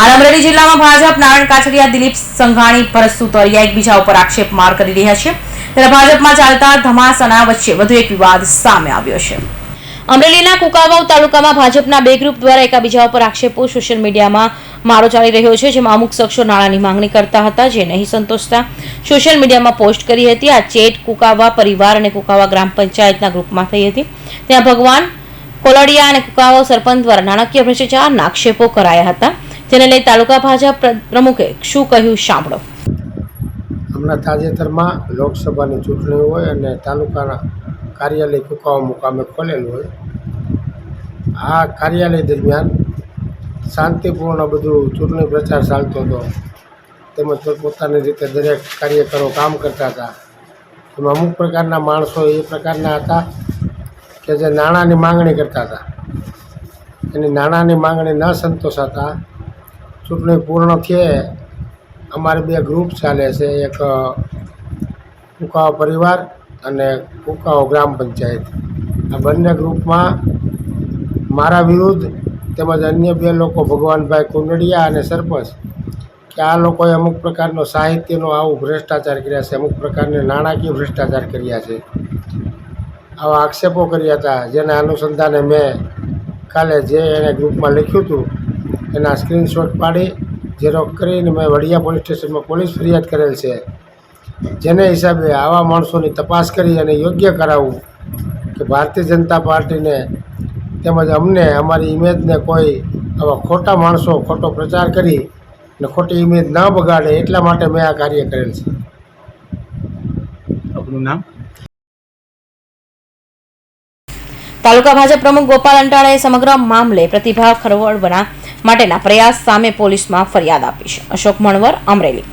હાલ અમરેલી જિલ્લામાં ભાજપ, નારાયણ કાછડિયા, દિલીપ સંઘાણી, ભરત સુતરિયા એકબીજા ઉપર આક્ષેપ માર કરી રહ્યા છે. ત્યારે ભાજપમાં ચાલતા ધમાસાના વચ્ચે વધુ એક વિવાદ સામે આવ્યો છે. અમરેલીના કુકાવાવ તાલુકામાં ભાજપના બે ગ્રુપ દ્વારા એકાબીજા ઉપર આક્ષેપો સોશિયલ મીડિયામાં મારો ચાલી રહ્યો છે, જેમાં અમુક શખ્સો નાણાંની માંગણી કરતા હતા, જે નહીં સંતોષતા. સોશિયલ મીડિયામાં પોસ્ટ કરી હતી, આ ચેટ કુકાવા પરિવાર અને કુકાવા ગ્રામ પંચાયતના ગ્રુપમાં થઈ હતી. ત્યાં ભગવાન કોલડિયા અને કુકાવા સરપંચ દ્વારા નાણાકીય ભ્રષ્ટાચારના આક્ષેપો કરાયા હતા. જેને લઈ તાલુકા ભાજપ પ્ર- પ્રમુખે શું કહ્યું સાંભળો. હમણાં તાજેતરમાં લોકસભાની ચૂંટણી હોય અને તાલુકાના કાર્યાલય કુકાવા મુકામે ખોલેલું હોય. આ કાર્યાલય દરમિયાન શાંતિપૂર્ણ બધું ચૂંટણી પ્રચાર ચાલતો હતો. તેમજ પોતપોતાની રીતે દરેક કાર્યકરો કામ કરતા હતા. એમાં અમુક પ્રકારના માણસો એ પ્રકારના હતા કે જે નાણાંની માંગણી કરતા હતા. એની નાણાંની માંગણી ન સંતોષાતા ચૂંટણી પૂર્ણ થયે અમારે બે ગ્રુપ ચાલે છે. એક કુકાઓ પરિવાર અને કુકાઓ ગ્રામ પંચાયત. આ બંને ગ્રુપમાં મારા વિરુદ્ધ તેમજ અન્ય બે લોકો ભગવાનભાઈ કુંડડિયા અને સરપંચ કે આ લોકોએ અમુક પ્રકારનો સાહિત્યનો આવું ભ્રષ્ટાચાર કર્યા છે, અમુક પ્રકારની નાણાકીય ભ્રષ્ટાચાર કર્યા છે. આવા આક્ષેપો કર્યા હતા, જેના અનુસંધાને મેં કાલે જે એને ગ્રુપમાં લખ્યું હતું એના સ્ક્રીનશોટ પાડી ઝેરોક કરીને મેં વડિયા પોલીસ સ્ટેશનમાં પોલીસ ફરિયાદ કરેલ છે. જેને હિસાબે આવા માણસોની તપાસ કરી અને યોગ્ય કરાવવું કે ભારતીય જનતા પાર્ટીને તેમજ અમને અમારી ઇમેજને કોઈ આવા ખોટા માણસો ખોટો પ્રચાર કરી ને ખોટી ઇમેજ ન બગાડે એટલા માટે મેં આ કાર્ય કરેલ છે. આપનું નામ? તાલુકા ભાજપ પ્રમુખ ગોપાલ અંટાળાએ સમગ્ર મામલે પ્રતિભા ખરવડવાના માટેના પ્રયાસ સામે પોલીસમાં ફરિયાદ આપી છે. અશોક મણવર અમરેલી.